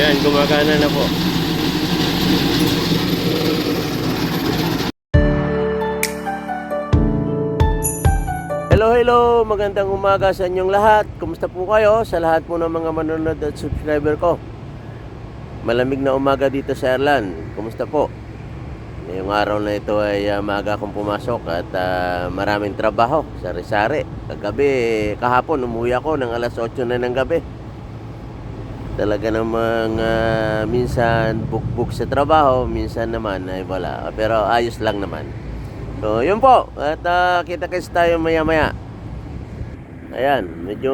Ayan, gumagana na po. Hello, hello! Magandang umaga sa inyong lahat. Kumusta po kayo? Sa lahat po ng mga manonood at subscriber ko. Malamig na umaga dito sa Ireland. Kumusta po? Ngayong araw na ito ay uh, maaga akong pumasok at ah, maraming trabaho sa Rizare. Kagabi, kahapon, umuwi ako ng alas 8 na ng gabi. Talaga namang ah, minsan bukbuk sa trabaho, minsan naman ay wala. Pero ayos lang naman. So, yun po. At ah, kita-kits tayo maya-maya. Ayan, medyo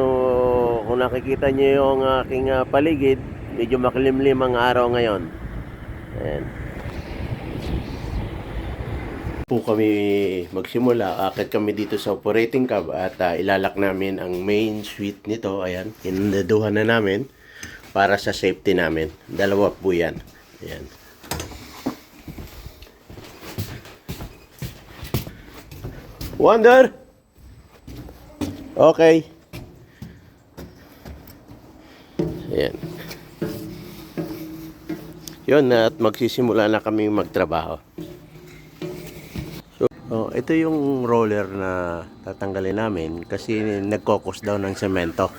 kung nakikita niyo yung aking ah, paligid, medyo makilimlim ang araw ngayon. Ayan. Po kami magsimula, akit kami dito sa operating cab at ah, ilalak namin ang main suite nito. Ayan, inundaduhan na namin para sa safety namin. Dalawa po yan. Ayan. Wonder! Okay. Ayan. Yun, at magsisimula na kami magtrabaho. So, oh, ito yung roller na tatanggalin namin kasi nagkokos daw ng semento.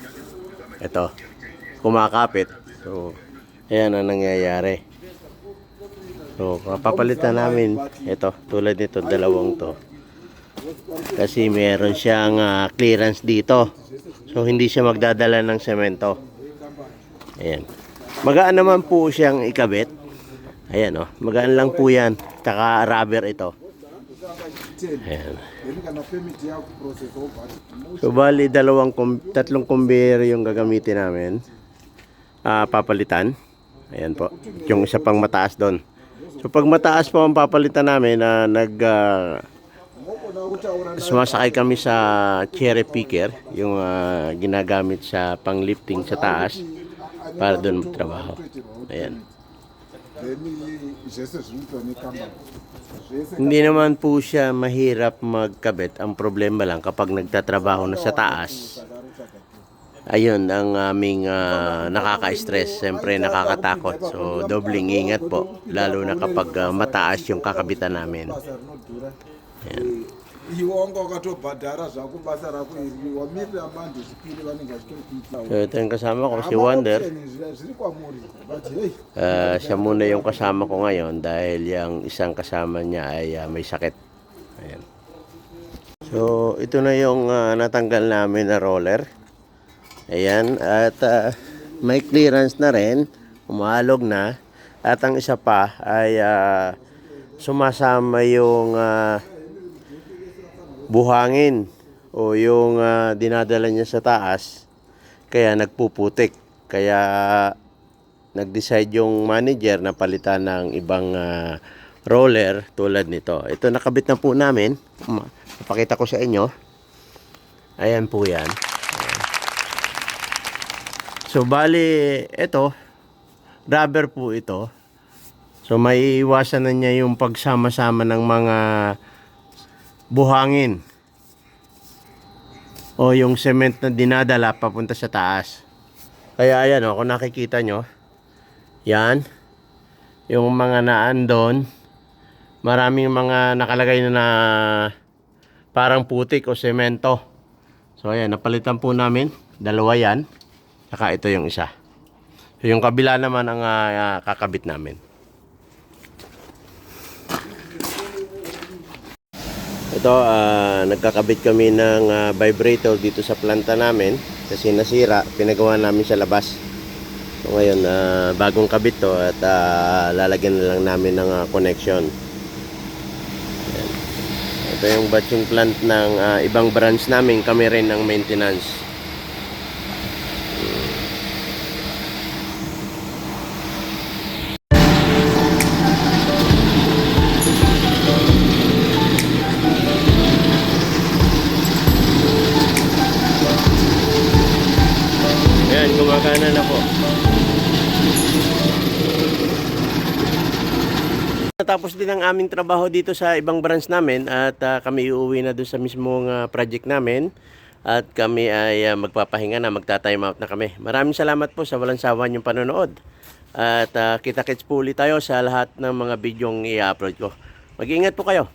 Ito, kumakapit. So, ayan ang nangyayari. So, papalitan namin ito, tulad nito, dalawang to. Kasi meron siyang ah, clearance dito. So hindi siya magdadala ng semento. Ayan. Magaan naman po siyang ikabit. Ayan oh, magaan lang po 'yan. Taka rubber ito. Ayan. So bali dalawang tatlong conveyor yung gagamitin namin. Ah, papalitan. Ayan po. Yung isa pang mataas doon. So pag mataas po ang papalitan namin na nag ah, Sumasakay kami sa cherry picker, yung ah, ginagamit sa panglifting sa taas para doon magtrabaho. Ayan. Hindi naman po siya mahirap magkabit. Ang problema lang kapag nagtatrabaho na sa taas, ayun ang aming ah, nakaka-stress. Siyempre nakakatakot. So, dobling ingat po. Lalo na kapag ah, mataas yung kakabitan namin. vachitokuita So, ito yung kasama ko, si Wonder. Ah, siya muna yung kasama ko ngayon dahil yung isang kasama niya ay ah, may sakit. Ayan. So, ito na yung ah, natanggal namin na roller. Ayan. At ah, may clearance na rin. Umalog na. At ang isa pa ay ah, sumasama yung ah, buhangin o yung ah, dinadala niya sa taas. Kaya nagpuputik. Kaya nag-decide yung manager na palitan ng ibang ah, roller tulad nito. Ito nakabit na po namin. Papakita ko sa inyo. Ayan po yan. So bali, ito, rubber po ito. So may iwasan na niya yung pagsama-sama ng mga buhangin o yung cement na dinadala papunta sa taas. Kaya ayan o, kung nakikita nyo, yan, yung mga naandon, maraming mga nakalagay na, na parang putik o semento. So ayan, napalitan po namin, dalawa yan, saka ito yung isa. So, yung kabila naman ang ah, kakabit namin. Ito, ah, nagkakabit kami ng ah, vibrator dito sa planta namin kasi nasira, pinagawa namin sa labas. So ngayon, ah, bagong kabit to at ah, lalagyan na lang namin ng ah, connection. Ayan. Ito yung batching plant ng ah, ibang branch namin, kami rin ng maintenance. Gumagana na po. Natapos din ang aming trabaho dito sa ibang branch namin at ah, kami uuwi na doon sa mismong ah, project namin at kami ay ah, magpapahinga na, magta-time out na kami. Maraming salamat po sa walang sawa niyong panonood. At ah, kita-kits po ulit tayo sa lahat ng mga bidyong i-upload ko. Mag-ingat po kayo.